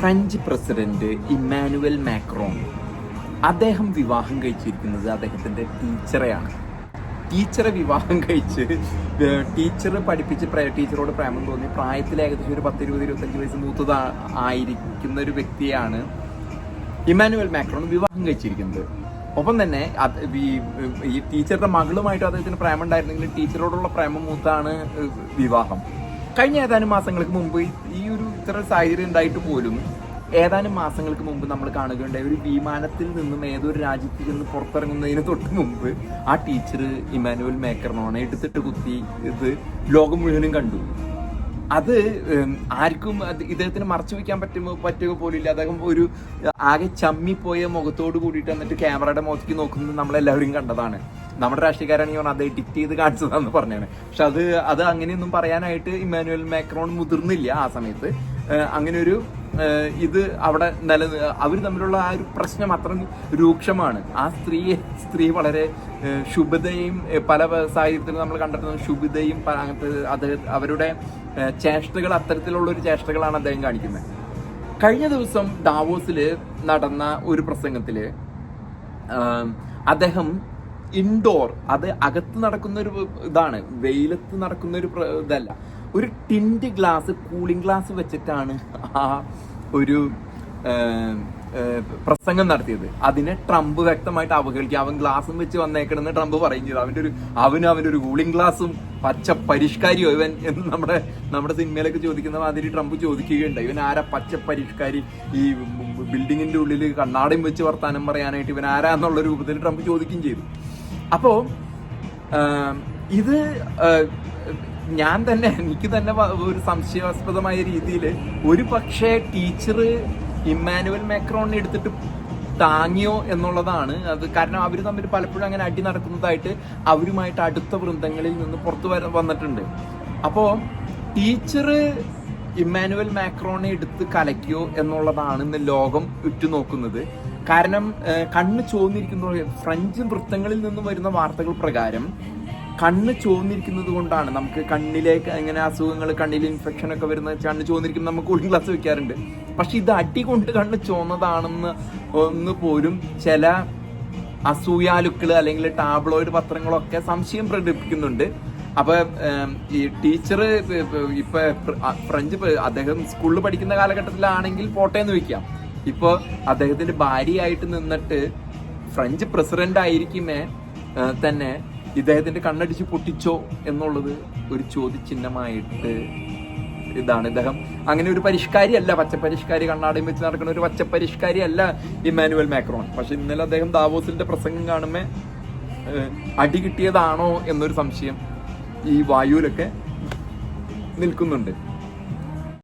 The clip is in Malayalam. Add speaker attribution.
Speaker 1: French president Emmanuel Macron. അദ്ദേഹം വിവാഹം കഴിച്ചിരിക്കുന്നത് അദ്ദേഹത്തിന്റെ ടീച്ചറെയാണ്. ടീച്ചറെ വിവാഹം കഴിച്ച് ടീച്ചർ പഠിപ്പിച്ച് ടീച്ചറോട് പ്രേമം തോന്നി. പ്രായത്തിൽ ഏകദേശം ഒരു പത്ത് ഇരുപത് ഇരുപത്തഞ്ച് വയസ്സ് മൂത്തത് ആയിരിക്കുന്ന ഒരു വ്യക്തിയാണ് ഇമ്മാനുവൽ മാക്രോൺ വിവാഹം കഴിച്ചിരിക്കുന്നത്. ഒപ്പം തന്നെ ഈ ടീച്ചറുടെ മകളുമായിട്ട് അദ്ദേഹത്തിന് പ്രേമം ഉണ്ടായിരുന്നെങ്കിൽ ടീച്ചറോടുള്ള പ്രേമം മൂത്താണ് വിവാഹം. കഴിഞ്ഞ ഏതാനും മാസങ്ങൾക്ക് മുമ്പ് ഈ ഒരു ഇത്ര സാഹചര്യം ഉണ്ടായിട്ട് പോലും ഏതാനും മാസങ്ങൾക്ക് മുമ്പ് നമ്മൾ കാണുകയുണ്ടായ. ഒരു വിമാനത്തിൽ നിന്നും ഏതൊരു രാജ്യത്തിൽ നിന്ന് പുറത്തിറങ്ങുന്നതിന് തൊട്ട് മുമ്പ് ആ ടീച്ചർ ഇമാനുവൽ മേക്കറിനോണെ എടുത്തിട്ട് കുത്തി ഇത് ലോകം മുഴുവനും കണ്ടു. അത് ആർക്കും ഇദ്ദേഹത്തിന് മറച്ചു വെക്കാൻ പറ്റുമോ പറ്റുക പോലില്ല അദ്ദേഹം ഒരു ആകെ ചമ്മിപ്പോയ മുഖത്തോട് കൂടിയിട്ട് എന്നിട്ട് ക്യാമറയുടെ മുഖത്തേക്ക് നോക്കുന്നത് നമ്മളെല്ലാവരും കണ്ടതാണ്. നമ്മുടെ രാഷ്ട്രീയക്കാരാണെങ്കിൽ പറഞ്ഞാൽ അത് എഡിറ്റ് ചെയ്ത് കാണിച്ചതാന്ന് പറഞ്ഞാണ്. പക്ഷെ അത് അത് അങ്ങനെയൊന്നും പറയാനായിട്ട് ഇമ്മാനുവൽ മാക്രോൺ മുതിർന്നില്ല ആ സമയത്ത്. അങ്ങനെ ഒരു ഇത് അവിടെ നില അവർ തമ്മിലുള്ള ആ ഒരു പ്രശ്നം അത്ര രൂക്ഷമാണ്. ആ സ്ത്രീയെ സ്ത്രീ വളരെ ശുഭതയും പല സാഹചര്യത്തിൽ നമ്മൾ കണ്ടെത്തുന്ന ശുഭതയും അങ്ങനത്തെ അത് അവരുടെ ചേഷ്ടകൾ അത്തരത്തിലുള്ള ഒരു ചേഷ്ടകളാണ് അദ്ദേഹം കാണിക്കുന്നത്. കഴിഞ്ഞ ദിവസം ഡാവോസിൽ നടന്ന ഒരു പ്രസംഗത്തിൽ അദ്ദേഹം ഇൻഡോർ അത് അകത്ത് നടക്കുന്ന ഒരു ഇതാണ്. വെയിലത്ത് നടക്കുന്ന ഒരു ഇതല്ല. ഒരു ടിൻഡ് ഗ്ലാസ് കൂളിംഗ് ഗ്ലാസ് വെച്ചിട്ടാണ് ആ ഒരു പ്രസംഗം നടത്തിയത്. അതിനെ ട്രംപ് വ്യക്തമായിട്ട് അവഹേളിക്കുക അവൻ ഗ്ലാസും വെച്ച് വന്നേക്കണമെന്ന് ട്രംപ് പറയും ചെയ്തു. അവന്റെ ഒരു അവന് അവന്റെ ഒരു കൂളിംഗ് ഗ്ലാസും പച്ച പരിഷ്കാരിയോ ഇവൻ എന്ന് നമ്മുടെ നമ്മുടെ സിനിമയിലൊക്കെ ചോദിക്കുന്ന മാതിരി ട്രംപ് ചോദിക്കുകയുണ്ട് ഇവൻ ആരാ പച്ച പരിഷ്കാരി? ഈ ബിൽഡിങ്ങിന്റെ ഉള്ളിൽ കണ്ണാടയും വെച്ച് വർത്താനം പറയാനായിട്ട് ഇവൻ ആരാ എന്നുള്ള രൂപത്തിൽ ട്രംപ് ചോദിക്കുകയും ചെയ്തു. അപ്പോ ഇത് ഞാൻ തന്നെ എനിക്ക് തന്നെ ഒരു സംശയാസ്പദമായ രീതിയിൽ ഒരു പക്ഷേ ടീച്ചർ ഇമ്മാനുവൽ മാക്രോണിനെ എടുത്തിട്ട് താങ്ങിയോ എന്നുള്ളതാണ്. അത് കാരണം അവർ തമ്മിൽ പലപ്പോഴും അങ്ങനെ അടി നടക്കുന്നതായിട്ട് അവരുമായിട്ട് അടുത്ത വൃന്ദങ്ങളിൽ നിന്ന് പുറത്തു വര വന്നിട്ടുണ്ട്. അപ്പോൾ ടീച്ചർ ഇമ്മാനുവൽ മാക്രോണെ എടുത്ത് കലയ്ക്കോ എന്നുള്ളതാണ് ഇന്ന് ലോകം ഉറ്റുനോക്കുന്നത്. കാരണം കണ്ണ് ചോന്നിരിക്കുന്ന ഫ്രഞ്ച് വൃത്തങ്ങളിൽ നിന്നും വരുന്ന വാർത്തകൾ പ്രകാരം കണ്ണ് ചോന്നിരിക്കുന്നത് കൊണ്ടാണ് നമുക്ക് കണ്ണിലേക്ക് ഇങ്ങനെ അസുഖങ്ങൾ കണ്ണിൽ ഇൻഫെക്ഷൻ ഒക്കെ വരുന്ന കണ്ണ് ചോന്നിരിക്കുമ്പോൾ നമുക്ക് കൂളിംഗ് ഗ്ലാസ് വെക്കാറുണ്ട്. പക്ഷെ ഇത് അടി കൊണ്ട് കണ്ണ് ചോന്നതാണെന്ന് ഒന്ന് പോലും ചില അസൂയാലുക്കൾ അല്ലെങ്കിൽ ടാബ്ലോയിഡ് പത്രങ്ങളൊക്കെ സംശയം പ്രകടിപ്പിക്കുന്നുണ്ട്. അപ്പൊ ഈ ടീച്ചർ ഇപ്പൊ ഫ്രഞ്ച് അദ്ദേഹം സ്കൂളിൽ പഠിക്കുന്ന കാലഘട്ടത്തിലാണെങ്കിൽ പോട്ടേന്ന് വെക്കാം. ഇപ്പൊ അദ്ദേഹത്തിന്റെ ഭാര്യയായിട്ട് നിന്നിട്ട് ഫ്രഞ്ച് പ്രസിഡന്റ് ആയിരിക്കുമേ തന്നെ ഇദ്ദേഹത്തിന്റെ കണ്ണടിച്ച് പൊട്ടിച്ചോ എന്നുള്ളത് ഒരു ചോദ്യചിഹ്നമായിട്ട് ഇതാണ് ഇദ്ദേഹം. അങ്ങനെ ഒരു പരിഷ്കാരി അല്ല പച്ചപ്പരിഷ്കാരി കണ്ണാടയും വെച്ച് നടക്കുന്ന ഒരു പച്ചപ്പരിഷ്കാരി അല്ല ഇമ്മാനുവൽ മാക്രോൺ. പക്ഷെ ഇന്നലെ അദ്ദേഹം ദാവോസിന്റെ പ്രസംഗം കാണുമ്പോ അടി കിട്ടിയതാണോ എന്നൊരു സംശയം ഈ വായുവിലൊക്കെ നിൽക്കുന്നുണ്ട്.